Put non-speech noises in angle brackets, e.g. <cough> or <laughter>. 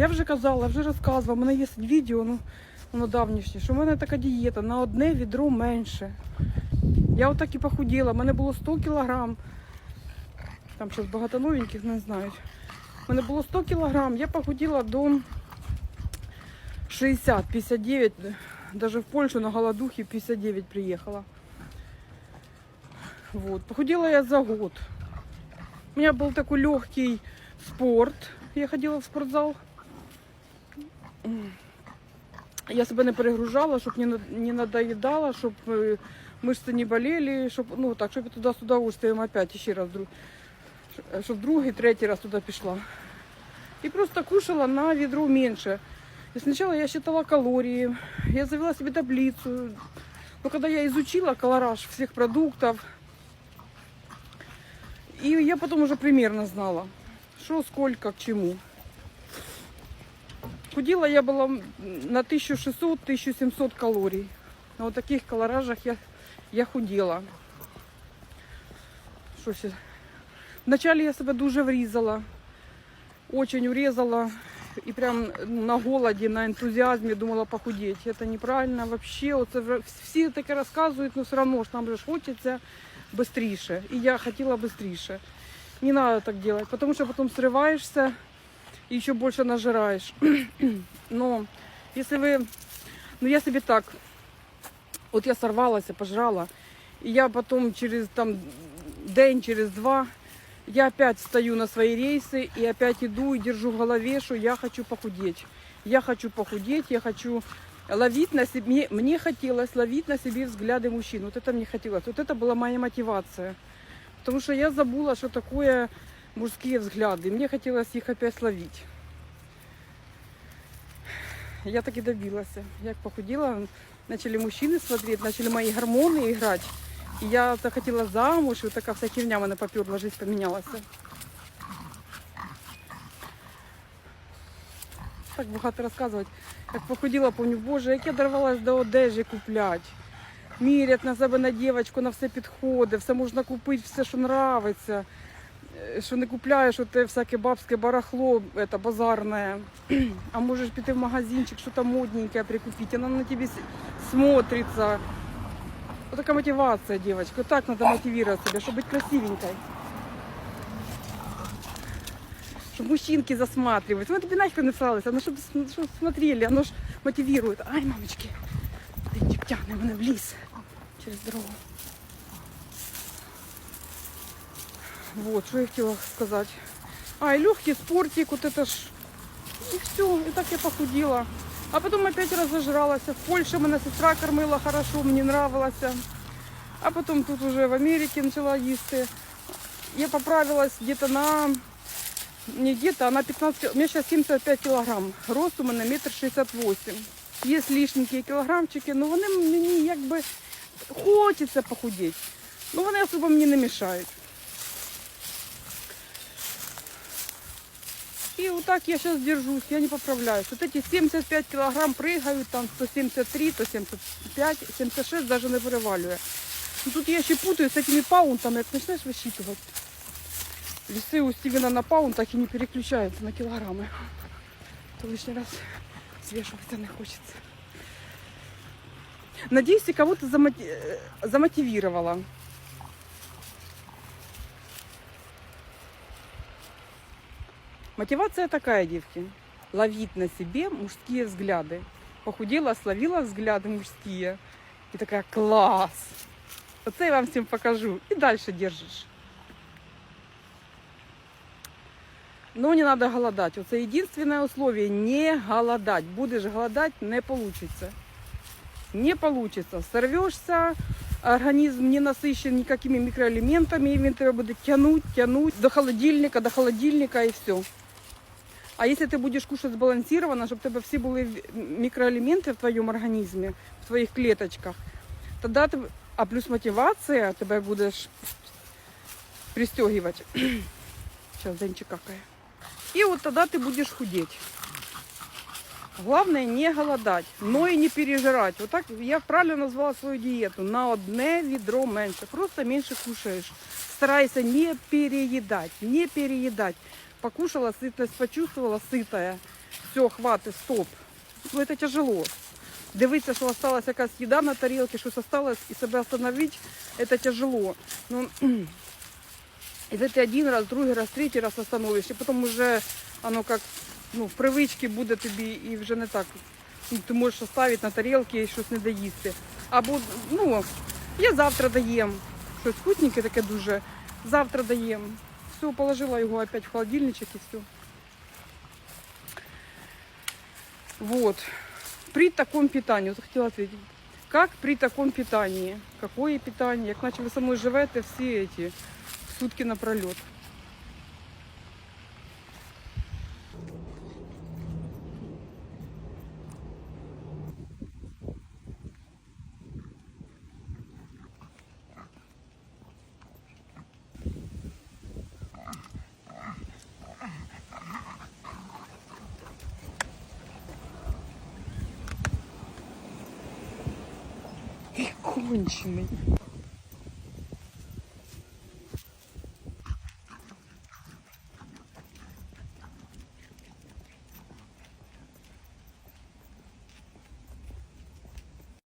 Я вже казала, вже розказувала, у мене є відео, ну воно давнішнє, що в мене така дієта на одне відро менше. Я отак і похуділа, в мене було 100 кілограм. Там щось багато новеньких не знають. У мене було 100 кілограм, я похуділа до 60, 59, даже в Польшу на голодухе 59 приехала. Вот. Похудела я за год. У меня был такой легкий спорт. Я ходила в спортзал. Я себе не перегружала, щоб не, не надоедала, щоб е, мышцы не болели, щоб, ну, так, щоб я туди з удовольствием опять ще раз, щоб другий, третій раз туди пішла. И просто кушала на ведро меньше. И сначала я считала калории, я завела себе таблицу. Но когда я изучила колораж всех продуктов, и я потом уже примерно знала, что, сколько, к чему. Худела я была на 1600-1700 калорий. На вот таких колоражах я, я худела. Що ще? Вначале я себе дуже врізала. Очень урезала. И прям на голоде, на энтузиазме думала похудеть. Это неправильно вообще. Вот все таки рассказывают, но все равно ж нам же ж хочется быстріше. И я хотела быстріше. Не надо так делать, потому что потом срываешься и еще больше нажираешь. <clears throat> Но если вы... Ну я себе так... Вот я сорвалась, пожрала. И я потом через там день, через два я опять стою на свои рейсы и опять иду и держу в голове, что я хочу похудеть. Я хочу похудеть, я хочу ловить на себе, мне, мне хотелось ловить на себе взгляды мужчин. Вот это мне хотелось. Вот это была моя мотивация. Потому что я забыла, что такое мужские взгляды. Мне хотелось их опять ловить. Я так и добилась. Я похудела, начали мужчины смотреть, начали мои гормоны играть. І я так хотіла замуж, і така вся херня в мене поперла, життя помінялася. Так багато розказувати. Як похуділа, помню, боже, як я дорвалась до одежі купляти. Мірять на себе на дівчинку, на все підходить, все можна купити, все, що нравиться. Е, Що не купляєш, оте всяке бабське барахло, это, базарне. <clears throat> А можеш піти в магазинчик, що там модненькое прикупити, воно на тебе с- смотрится. Вот такая мотивация, девочка. Вот так надо мотивировать себя, чтобы быть красивенькой. Чтобы мужчинки засматривать. Ну, тебе нахер не всралось, оно чтобы, чтобы смотрели, оно ж мотивирует. Ай, мамочки, денчик тягне мене в ліс через дорогу. Вот, что я хотела сказать. А, и легкий спортик, вот это ж. И все, и так я похудела. А потом опять разожралась. В Польше мене сестра кормила хорошо, мені нравилось. А потом тут уже в Америке начала їсти. Я поправилась где-то на... Не где-то, а на 15... кил- У меня сейчас 75 килограмм. Рост у мене метр 68. Є лишненькі кілограмчики, но вони мені якби хочеться похудеть. Ну вони особо мені не мешають. И вот так я сейчас держусь, я не поправляюсь. Вот эти 75 килограмм прыгают, там 173, 175, 76 даже не переваливаю. Ну, тут я еще путаю с этими паунтами, как начинаешь высчитывать. Весы у Стивена на паунт так и не переключаются на килограммы. То лишний раз свешиваться не хочется. Надеюсь, я кого-то замоти- э, замотивировала. Мотивация такая, девки. Ловить на себе мужские взгляды. Похудела, словила взгляды мужские. И такая, класс. Оце я вам всем покажу. И дальше держишь. Но не надо голодать. Это единственное условие. Не голодать. Будешь голодать, не получится. Не получится. Сорвешься, организм не насыщен никакими микроэлементами, и він тебе тянуть, тянуть до холодильника, до холодильника и все. А если ты будешь кушать сбалансированно, чтобы у тебя все были в- микроэлементы в твоем организме, в твоих клеточках, тогда ты, а плюс мотивация тебя будешь пристегивать. <clears throat> Сейчас Денчик какая. И вот тогда ты будешь худеть. Главное не голодать, но и не пережирать. Вот так я правильно назвала свою диету. На одне ведро меньше. Просто меньше кушаешь. Старайся не переедать, не переедать. Покушала, сытность почувствовала, сытая. все, хватит, стоп. Ну це тяжело. Дивитися, що осталась якась їда на тарілці, щось осталось, і себе остановити, це тяжело. Ну, если ты один раз, другий раз, третій раз остановиш, і потім вже оно как ну, в привичці буде тобі і вже не так. Ти можеш оставити на тарілці і щось не доїсти. Або, ну, я завтра доїм. Щось вкусненьке таке дуже. Завтра доїм. Все, положила його опять в холодильничок і все. Вот. При таком питании, вот хотела ответить. Как при таком питании? Какое питание? Як наче ви со живете всі эти сутки напролет. Ты конченый.